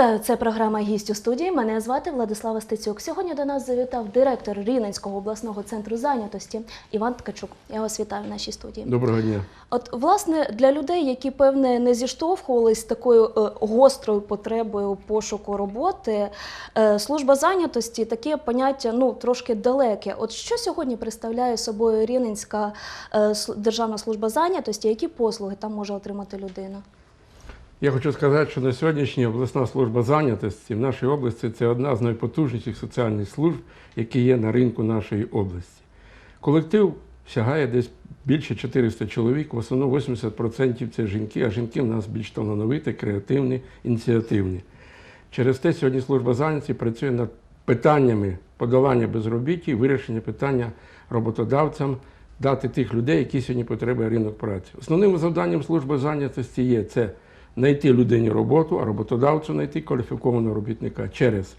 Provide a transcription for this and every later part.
Вітаю, це програма «Гість у студії. Мене звати Владислава Стецюк. Сьогодні до нас завітав директор Рівненського обласного центру зайнятості Іван Ткачук. Я вас вітаю в нашій студії. Доброго дня. От власне для людей, які певне не зіштовхувались з такою е, гострою потребою пошуку роботи, е, служба зайнятості таке поняття ну трошки далеке. От що сьогодні представляє собою Рівненська е, державна служба зайнятості? Які послуги там може отримати людина? Я хочу сказати, що на сьогоднішній обласна служба зайнятості в нашій області це одна з найпотужніших соціальних служб, які є на ринку нашої області. Колектив сягає десь більше 400 чоловік, в основному 80% це жінки, а жінки в нас більш талановиті, креативні, ініціативні. Через те сьогодні служба зайнятості працює над питаннями подолання безробіття і вирішення питання роботодавцям дати тих людей, які сьогодні потребує ринок праці. Основним завданням служби зайнятості є це знайти людині роботу, а роботодавцю знайти кваліфікованого робітника через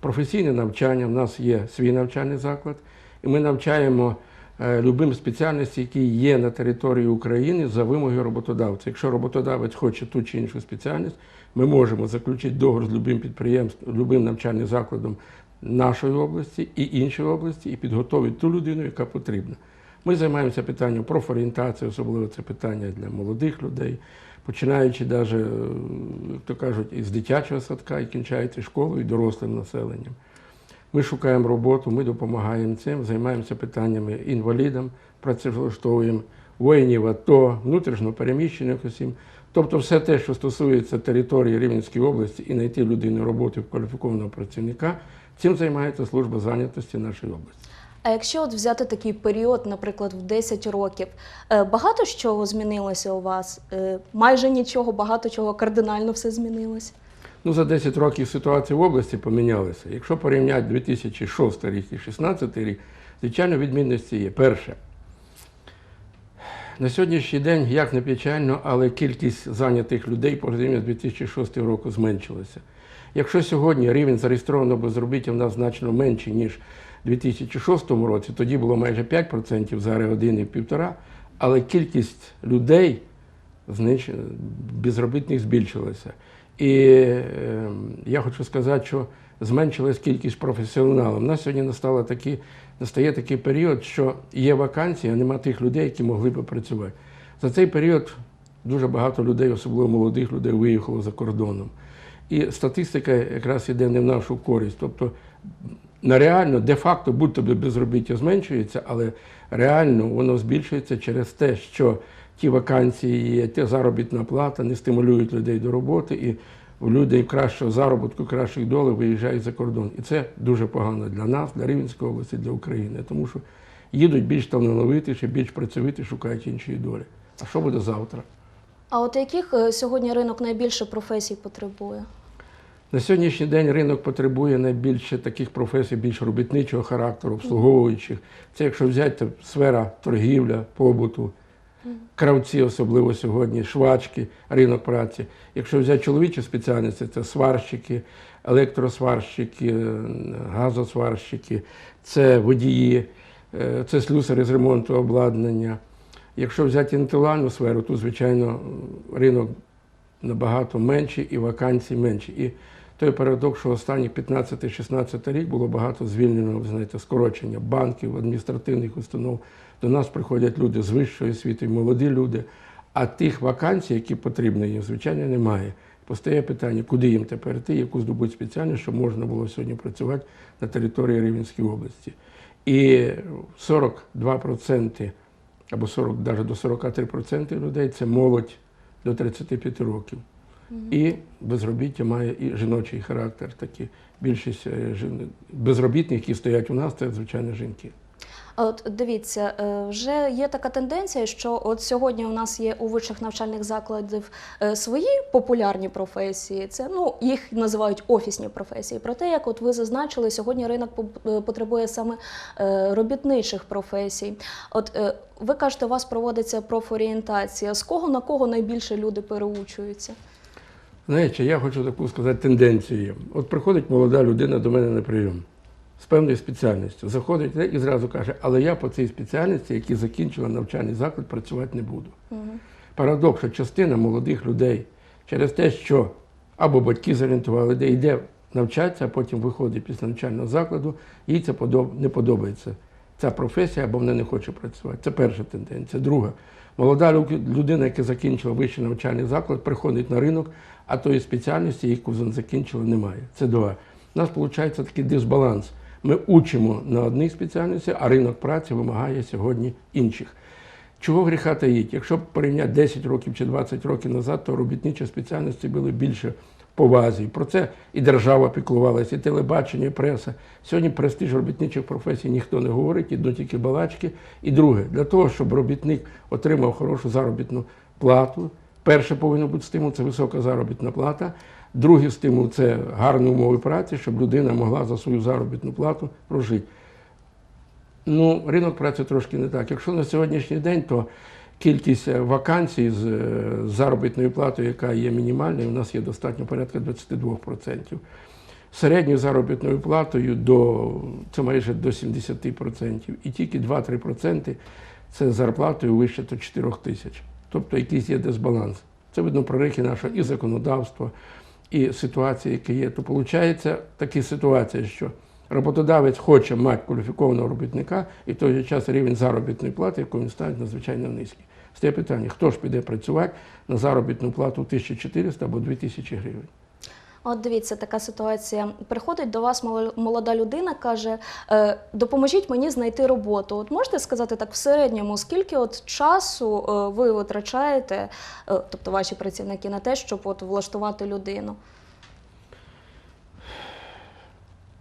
професійне навчання. У нас є свій навчальний заклад, і ми навчаємо е, любим спеціальності, які є на території України за вимогою роботодавця. Якщо роботодавець хоче ту чи іншу спеціальність, ми можемо заключити договор з любим підприємством, любим навчальним закладом нашої області і іншої області, і підготовити ту людину, яка потрібна. Ми займаємося питанням профорієнтації, особливо це питання для молодих людей, починаючи навіть, як то кажуть, із дитячого садка і кінчаючи школою і дорослим населенням. Ми шукаємо роботу, ми допомагаємо цим, займаємося питаннями інвалідам, працевлаштовуємо воїнів АТО, внутрішньо переміщених осіб. Тобто все те, що стосується території Рівненської області і знайти людину роботу кваліфікованого працівника, цим займається служба зайнятості нашої області. А якщо от взяти такий період, наприклад, в 10 років, е, багато чого змінилося у вас? Е, Майже нічого, багато чого кардинально все змінилось. Ну, за 10 років ситуація в області помінялася. Якщо порівняти 2006 рік і 2016 рік, звичайно, відмінності є. Перше, на сьогоднішній день, як не печально, але кількість зайнятих людей порівняно з 2006 року зменшилася. Якщо сьогодні рівень зареєстрованого безробіття в нас значно менший, ніж 2006 році, тоді було майже 5%, зараз 1,5%, але кількість людей безробітних збільшилася. І е, я хочу сказати, що зменшилась кількість професіоналів. У нас сьогодні настала такі, настає такий період, що є вакансії, а нема тих людей, які могли б працювати. За цей період дуже багато людей, особливо молодих людей, виїхало за кордоном. І статистика якраз йде не в нашу користь. Тобто на реально, де-факто, будь-то безробіття зменшується, але реально воно збільшується через те, що ті вакансії є, та заробітна плата не стимулюють людей до роботи, і у людей кращого заробітку, кращих долей виїжджають за кордон. І це дуже погано для нас, для Рівненської області, для України, тому що їдуть більш талановитіші, більш працьовиті, шукають іншої долі. А що буде завтра? А от яких е, сьогодні ринок найбільше професій потребує? На сьогоднішній день ринок потребує найбільше таких професій, більш робітничого характеру, обслуговуючих. Це якщо взяти то сфера торгівля, побуту, кравці, особливо сьогодні, швачки, ринок праці. Якщо взяти чоловічі спеціальності, це сварщики, електросварщики, е, газосварщики, це водії, е, це слюсари з ремонту обладнання. Якщо взяти інтелектуальну сферу, то, звичайно, ринок набагато менші і вакансій менші. І той парадокс, що останніх 15-16 рік було багато звільнено, ви знаєте, скорочення банків, адміністративних установ. До нас приходять люди з вищої освіти, молоді люди. А тих вакансій, які потрібні їм, звичайно, немає. Постає питання, куди їм тепер йти, яку здобути спеціальність, щоб можна було сьогодні працювати на території Рівненської області. І 42% або 40, навіть до 43% людей це молодь до 35 років. І безробіття має і жіночий характер. Такі більшість е, жін- безробітних, які стоять у нас, це звичайно жінки. А от дивіться, е, вже є така тенденція, що от сьогодні у нас є у вищих навчальних закладів е, свої популярні професії. Це ну їх називають офісні професії. Проте, як от ви зазначили, сьогодні ринок потребує саме робітничих професій. От ви кажете, у вас проводиться профорієнтація. З кого на кого найбільше люди переучуються? Знаєте, я хочу таку сказати тенденцію. От приходить молода людина до мене на прийом з певною спеціальністю. Заходить і зразу каже, але я по цій спеціальності, які закінчила навчальний заклад, працювати не буду. Парадокс, що частина молодих людей через те, що або батьки зорієнтували, де йде навчатися, а потім виходить після навчального закладу, їй це не подобається. Ця професія, або вона не хоче працювати. Це перша тенденція. Друга. Молода лю- людина, яка закінчила вищий навчальний заклад, приходить на ринок, а тої спеціальності, яку вона закінчила, немає. Це два. У нас виходить такий дисбаланс. Ми учимо на одній спеціальності, а ринок праці вимагає сьогодні інших. Чого гріха таїть? Якщо порівняти 10 років чи 20 років назад, то робітничі спеціальності були більше повазі. Про це і держава піклувалася, і телебачення, і преса. Сьогодні престиж робітничих професій ніхто не говорить, ідуть тільки балачки. І друге, для того, щоб робітник отримав хорошу заробітну плату, перше повинно бути стимул це висока заробітна плата. Другий стимул це гарні умови праці, щоб людина могла за свою заробітну плату прожити. Ну, ринок праці трошки не так. Якщо на сьогоднішній день, то кількість е, вакансій з е, заробітною платою, яка є мінімальною, у нас є достатньо порядка 22%. Середньою заробітною платою до, це майже до 70%. І тільки 2-3% це зарплатою вище до 4 тисяч. Тобто якийсь є дисбаланс. Це видно прорихи нашого і законодавства, і ситуації, які є. То виходить така ситуація, що роботодавець хоче мати кваліфікованого робітника, і в той же час рівень заробітної плати, яку він ставить надзвичайно низький. Стає питання, хто ж піде працювати на заробітну плату 1400 або 2000 гривень? От дивіться, така ситуація. Приходить до вас мол- молода людина, каже: е, допоможіть мені знайти роботу. От можете сказати так в середньому, скільки от часу е, ви витрачаєте, е, тобто ваші працівники, на те, щоб от влаштувати людину?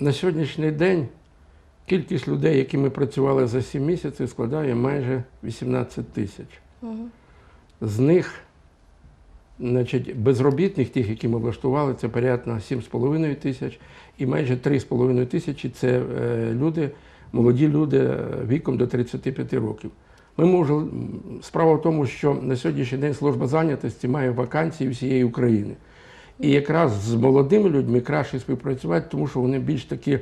На сьогоднішній день кількість людей, які ми працювали за 7 місяців, складає майже 18 тисяч. Мгм. З них, значить, безробітних, тих, які ми влаштували, це порядка 7,5 тисяч, і майже 3,5 тисячі це е, люди, молоді люди е, віком до 35 років. Ми можемо, справа в тому, що на сьогоднішній день служба зайнятості має вакансії всієї України. І якраз з молодими людьми краще співпрацювати, тому що вони більш такі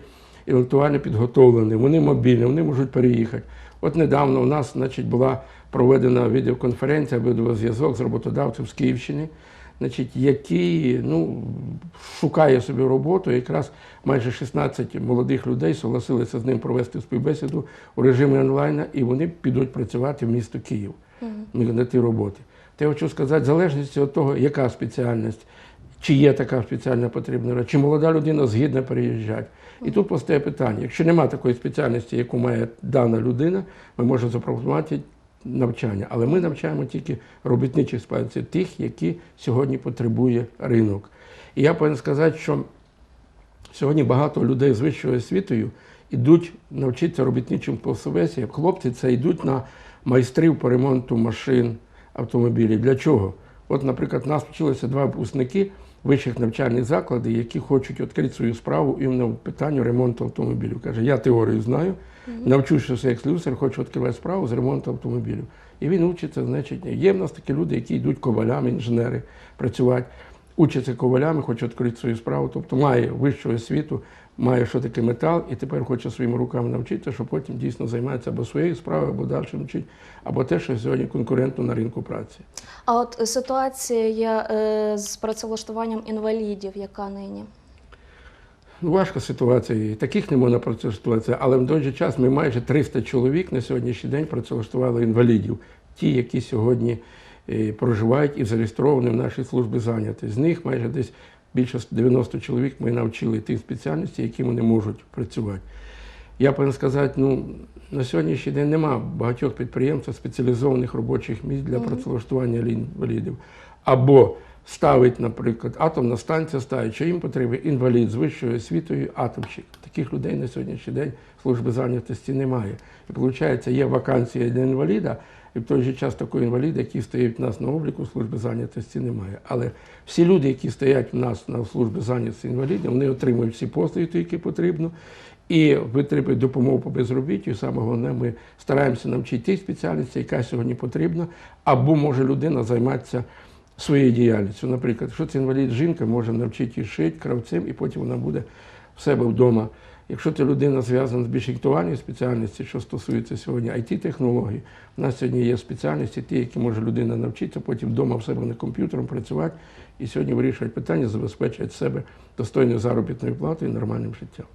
інтелектуально підготовлені, вони мобільні, вони можуть переїхати. От недавно у нас значить, була проведена відеоконференція, відеозв'язок з роботодавцем з Київщини, значить, який ну, шукає собі роботу. Якраз майже 16 молодих людей согласилися з ним провести співбесіду у режимі онлайн, і вони підуть працювати в місто Київ на ті роботи. Я хочу сказати, в залежності від того, яка спеціальність, чи є така спеціальна потрібна, чи молода людина згідна переїжджати. І тут постає питання: якщо немає такої спеціальності, яку має дана людина, ми можемо запропонувати навчання. Але ми навчаємо тільки робітничих спеціальностей, тих, які сьогодні потребує ринок. І я повинен сказати, що Сьогодні багато людей з вищою освітою йдуть навчитися робітничим професіям. Хлопці це йдуть на майстрів по ремонту машин, автомобілів. Для чого? От, наприклад, у нас вчилися два випускники вищих навчальних закладів, які хочуть відкрити свою справу іменно в питанню ремонту автомобілів. Каже, я теорію знаю, навчуся як слюсар, хочу відкривати справу з ремонту автомобілів. І він учиться, значить, є в нас такі люди, які йдуть ковалями, інженери працювати учиться ковалями, хоче відкрити свою справу, тобто має вищу освіту, має що таке метал, і тепер хоче своїми руками навчитися, щоб потім дійсно займатися або своєю справою, або далі вчить, або те, що сьогодні конкурентно на ринку праці. А от ситуація е, з працевлаштуванням інвалідів, яка нині? Ну, Важка ситуація, і таких не можна працевлаштувати, але в той же час ми майже 300 чоловік на сьогоднішній день працевлаштували інвалідів, ті, які сьогодні проживають і зареєстровані в нашій службі зайняті. З них майже десь більше 90 чоловік ми навчили тих спеціальностей, які вони можуть працювати. Я повинен сказати, ну на сьогоднішній день нема багатьох підприємців спеціалізованих робочих місць для працевлаштування інвалідів. Або ставить, наприклад, атомна станція ставить, що їм потрібен інвалід з вищою освітою, атомщик. Таких людей на сьогоднішній день служби зайнятості немає. І виходить, є вакансія для інваліда, і в той же час такого інваліда, який стоїть в нас на обліку, служби зайнятості немає. Але всі люди, які стоять в нас на службі зайнятості інвалідів, вони отримують всі послуги, які потрібно. І витримують допомогу по безробіттю. І саме головне, ми стараємося навчити тій спеціальності, яка сьогодні потрібна, або може людина займатися своєю діяльністю. Наприклад, якщо це інвалід жінка, може навчити її шити кравцем, і потім вона буде в себе вдома Якщо ти людина зв'язана з більш інтелектуальною спеціальністю, що стосується сьогодні IT-технологій, у нас сьогодні є спеціальності, ті, які може людина навчитися, потім вдома в себе на комп'ютером працювати і сьогодні вирішувати питання, забезпечувати себе достойною заробітною платою і нормальним життям.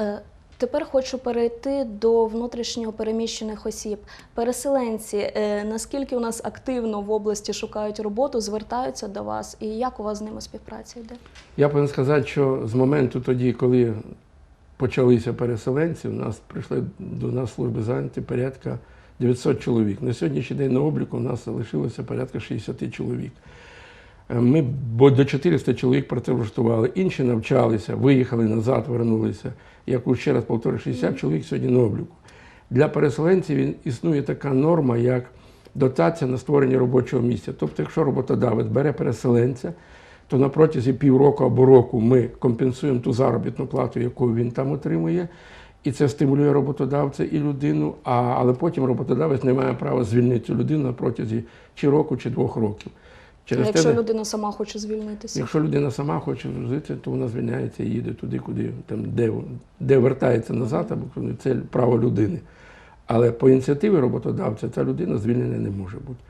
Е, Тепер хочу перейти до внутрішньо переміщених осіб. Переселенці, е, наскільки у нас активно в області шукають роботу, звертаються до вас, і як у вас з ними співпраця йде? Я повинен сказати, що з моменту тоді, коли почалися переселенці, у нас прийшли до нас служби зайняті порядка 900 чоловік. На сьогоднішній день на обліку у нас залишилося порядка 60 чоловік. Е, Ми бо до 400 чоловік працевлаштували, інші навчалися, виїхали назад, вернулися. Я кажу, ще раз повторю, 60 чоловік сьогодні на обліку. Для переселенців існує така норма, як дотація на створення робочого місця. Тобто, якщо роботодавець бере переселенця, то на протязі півроку або року ми компенсуємо ту заробітну плату, яку він там отримує, і це стимулює роботодавця і людину. А, але потім роботодавець не має права звільнити людину на протязі чи року, чи двох років. Через якщо те, людина сама хоче звільнитися? Якщо людина сама хоче жити, то вона звільняється і їде туди, куди там, де, де вертається назад, або це право людини. Але по ініціативі роботодавця ця людина звільнена не може бути.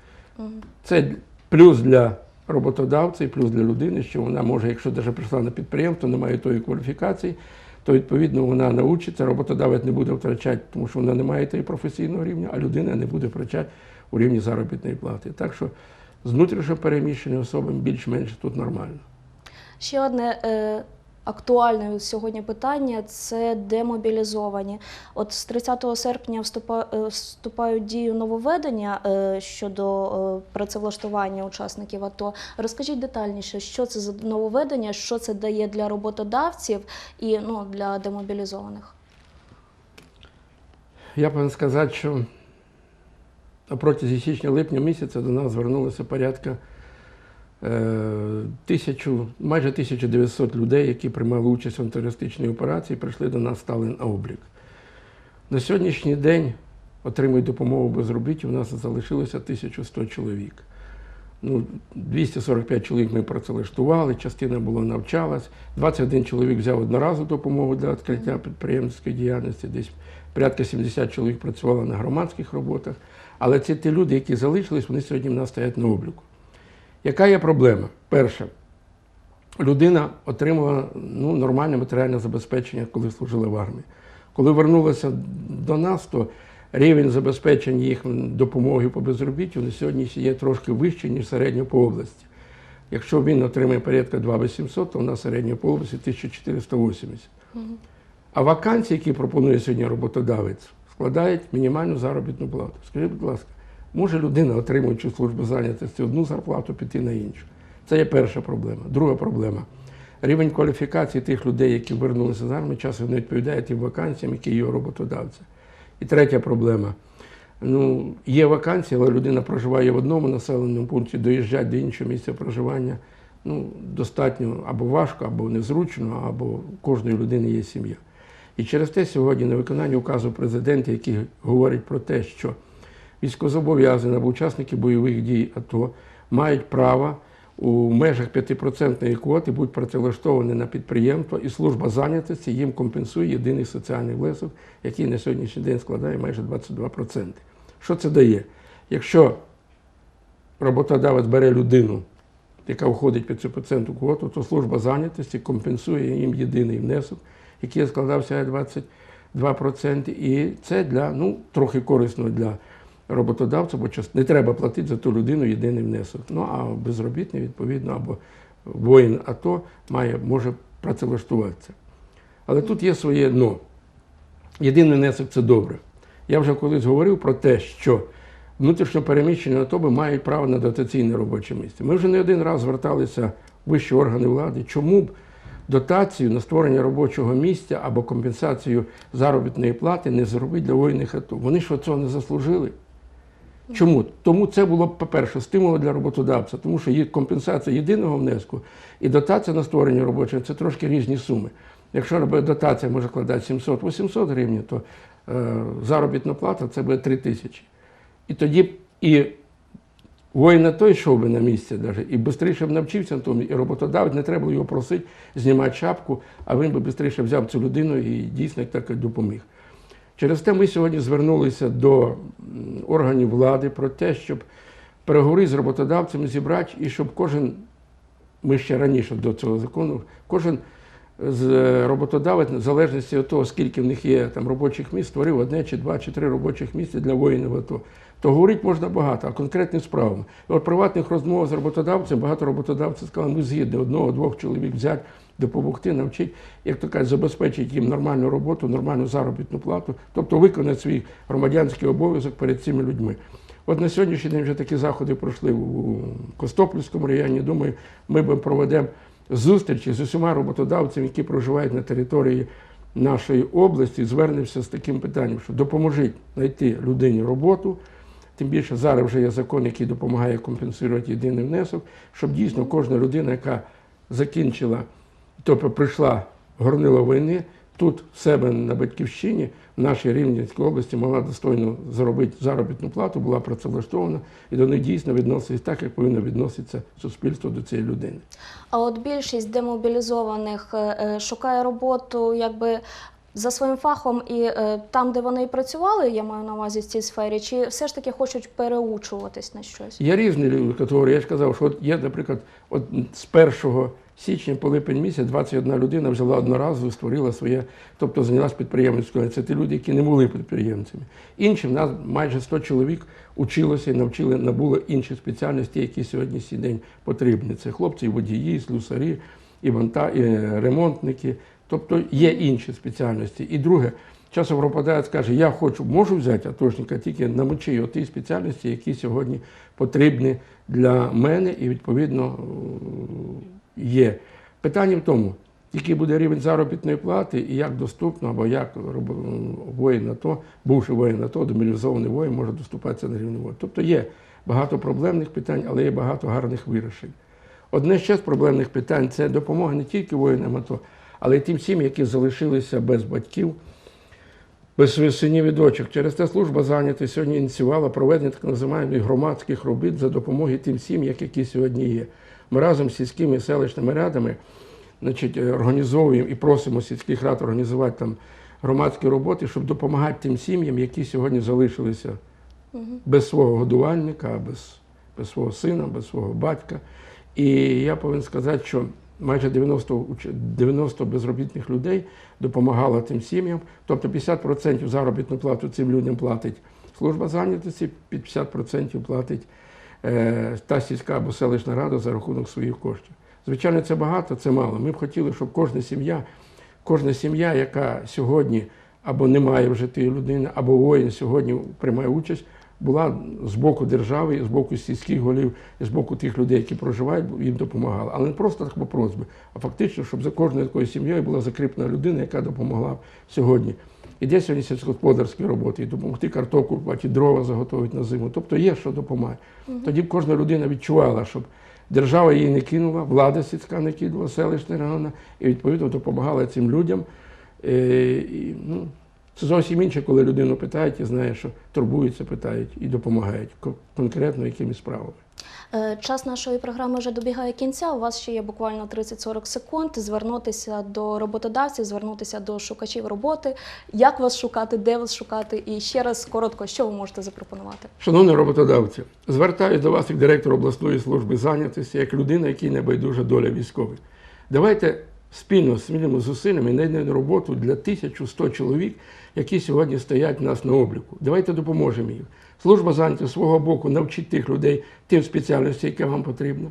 Це плюс для роботодавця плюс для людини, що вона може, якщо навіть прийшла на підприємство, не має тої кваліфікації, то відповідно вона научиться, роботодавець не буде втрачати, тому що вона не має тої професійного рівня, а людина не буде втрачати у рівні заробітної плати. Так що з внутрішньо переміщеними особами більш-менш тут нормально. Ще одне е, актуальне сьогодні питання це демобілізовані. От з 30 серпня е, вступають дію нововведення е, щодо е, працевлаштування учасників АТО. Розкажіть детальніше, що це за нововведення, що це дає для роботодавців і ну, для демобілізованих. Я повинен сказати, що протязі січня-липня місяця до нас звернулося порядка тисячу, майже 1900 людей, які приймали участь в антитерористичній операції, прийшли до нас, стали на облік. На сьогоднішній день отримують допомогу безробіття, у нас залишилося 1100 чоловік. Ну, 245 чоловік ми працевлаштували, частина була навчалась, 21 чоловік взяв одноразову допомогу для відкриття підприємницької діяльності, десь порядка 70 чоловік працювало на громадських роботах. Але це ті люди, які залишились, вони сьогодні в нас стоять на обліку. Яка є проблема? Перша, людина отримала ну, нормальне матеріальне забезпечення, коли служила в армії. Коли вернулася до нас, то рівень забезпечення їх допомоги по безробіттю на сьогодні є трошки вищий, ніж середньо по області. Якщо він отримає порядка 2800, то у нас середньо по області 1480. А вакансії, які пропонує сьогодні роботодавець, складають мінімальну заробітну плату. Скажіть, будь ласка, може людина, отримуючи службу зайнятості, одну зарплату піти на іншу? Це є перша проблема. Друга проблема. Рівень кваліфікації тих людей, які вернулися з армії, часом не відповідає тим вакансіям, які є роботодавця. І третя проблема. Ну, є вакансії, але людина проживає в одному населеному пункті, доїжджати до іншого місця проживання ну, достатньо або важко, або незручно, або кожної людини є сім'я. І через те сьогодні на виконання указу президента, який говорить про те, що військовозобов'язані або учасники бойових дій АТО мають право у межах 5% квоти бути працевлаштовані на підприємство, і служба зайнятості їм компенсує єдиний соціальний внесок, який на сьогоднішній день складає майже 22%. Що це дає? Якщо роботодавець бере людину, яка входить під цю процентну квоту, то служба зайнятості компенсує їм єдиний внесок, який складався 22%. І це для ну, трохи корисно для роботодавця, бо не треба платити за ту людину єдиний внесок. Ну а безробітний, відповідно, або воїн АТО має, може працевлаштуватися. Але тут є своє «но». Єдиний внесок це добре. Я вже колись говорив про те, що внутрішньо переміщені особи мають право на дотаційне робоче місце. Ми вже не один раз зверталися в вищі органи влади, чому б дотацію на створення робочого місця або компенсацію заробітної плати не зробити для воїнів АТО. Вони ж цього не заслужили. Чому? Тому це було по-перше, стимул для роботодавця, тому що є компенсація єдиного внеску і дотація на створення робочого це трошки різні суми. Якщо дотація може складати 700-800 гривень, то е, заробітна плата це буде 3 тисячі. І тоді і Воїн той йшов би на місці даже, і швидше б навчився на тому, і роботодавець не треба його просити знімати шапку, а він би швидше взяв цю людину і дійсно так допоміг. Через те ми сьогодні звернулися до органів влади про те, щоб переговори з роботодавцями, зібрати, і щоб кожен, ми ще раніше до цього закону, кожен з роботодавець, в залежності від того, скільки в них є там робочих місць, створив одне чи два чи три робочих місця для воїнів АТО. То говорити можна багато, а конкретними справами. От приватних розмов з роботодавцем, багато роботодавців сказали, ми згідні одного-двох чоловік взяти, допомогти, навчити, як то кажуть, забезпечити їм нормальну роботу, нормальну заробітну плату, тобто виконати свій громадянський обов'язок перед цими людьми. От на сьогоднішній день вже такі заходи пройшли у Костопільському районі. Думаю, ми б проведемо зустрічі з усіма роботодавцями, які проживають на території нашої області, звернемося з таким питанням, що допоможіть знайти людині роботу. Тим більше зараз вже є закон, який допомагає компенсувати єдиний внесок, щоб дійсно кожна людина, яка закінчила, тобто прийшла горнило війни, тут в себе на батьківщині, в нашій Рівненській області, могла достойно заробити заробітну плату, була працевлаштована, і до них дійсно відноситься так, як повинно відноситися суспільство до цієї людини. А от більшість демобілізованих е, е, шукає роботу якби за своїм фахом і е, там, де вони і працювали, я маю на увазі в цій сфері, чи все ж таки хочуть переучуватись на щось? Є різні люди, категорії. Я ж казав, що от є, наприклад, от з 1 січня по липень місяць 21 людина взяла одноразово, створила своє, тобто зайнялася підприємницькою. Це ті люди, які не були підприємцями. Інші в нас майже 100 чоловік училося і навчили, набули інші спеціальності, які сьогодні сій потрібні. Це хлопці, і водії, слюсарі, і, і ремонтники. Тобто є інші спеціальності. І друге, часом роботодавець каже, я хочу, можу взяти атошника, тільки намочи ті спеціальності, які сьогодні потрібні для мене і відповідно е, є. Питання в тому, який буде рівень заробітної плати і як доступно, або як воїн АТО, бувший воїн АТО, демобілізований воїн може доступатися на рівні воїн. Тобто є багато проблемних питань, але є багато гарних вирішень. Одне ще з проблемних питань це допомога не тільки воїнам АТО, але й тим сім'ям, які залишилися без батьків, без своїх синів і дочок. Через те служба зайнята сьогодні ініціювала проведення так називаємих громадських робіт за допомогою тим сім'ям, які сьогодні є. Ми разом з сільськими і селищними радами значить, е, організовуємо і просимо сільських рад організувати там громадські роботи, щоб допомагати тим сім'ям, які сьогодні залишилися без свого годувальника, без, без свого сина, без свого батька. І я повинен сказати, що майже 90, 90 безробітних людей допомагало тим сім'ям. Тобто 50% заробітну плату цим людям платить служба зайнятості, під 50% платить е, та сільська або селищна рада за рахунок своїх коштів. Звичайно, це багато, це мало. Ми б хотіли, щоб кожна сім'я, кожна сім'я, яка сьогодні або не має вже тієї людини, або воїн сьогодні приймає участь, була з боку держави, з боку сільських голів, з боку тих людей, які проживають, їм допомагала. Але не просто так по просьбі, а фактично, щоб за кожною такою сім'єю була закріплена людина, яка допомогла сьогодні. Іде сьогодні сільськогосподарські роботи, і допомогти картоплю, купувати, дрова заготовити на зиму. Тобто є, що допомагає. Тоді б кожна людина відчувала, щоб держава її не кинула, влада сільська не кинула, селищна районна, і відповідно допомагала цим людям. Е, і, ну, це зовсім інше, коли людину питають і знає, що турбуються, питають і допомагають конкретно якимись справами. Е, Час нашої програми вже добігає кінця. У вас ще є буквально 30-40 секунд. Звернутися до роботодавців, звернутися до шукачів роботи. Як вас шукати, де вас шукати? І ще раз коротко, що ви можете запропонувати? Шановні роботодавці, звертаюся до вас як директор обласної служби зайнятості, як людина, якій не байдужа доля військових. Давайте спільно спільними зусиллями знайдемо роботу для 1100 чоловік, які сьогодні стоять у нас на обліку. Давайте допоможемо їм. Служба зайнятості свого боку навчить тих людей тим спеціальностям, які вам потрібно.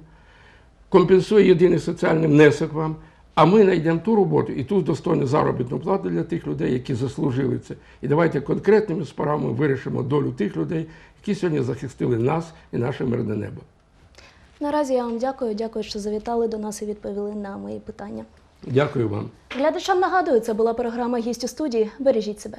Компенсує єдиний соціальний внесок вам. А ми знайдемо ту роботу і ту достойну заробітну плату для тих людей, які заслужили це. І давайте конкретними справами вирішимо долю тих людей, які сьогодні захистили нас і наше мирне небо. Наразі я вам дякую. Дякую, що завітали до нас і відповіли на мої питання. Дякую вам. Глядачам нагадую, це була програма «Гість у студії. Бережіть себе.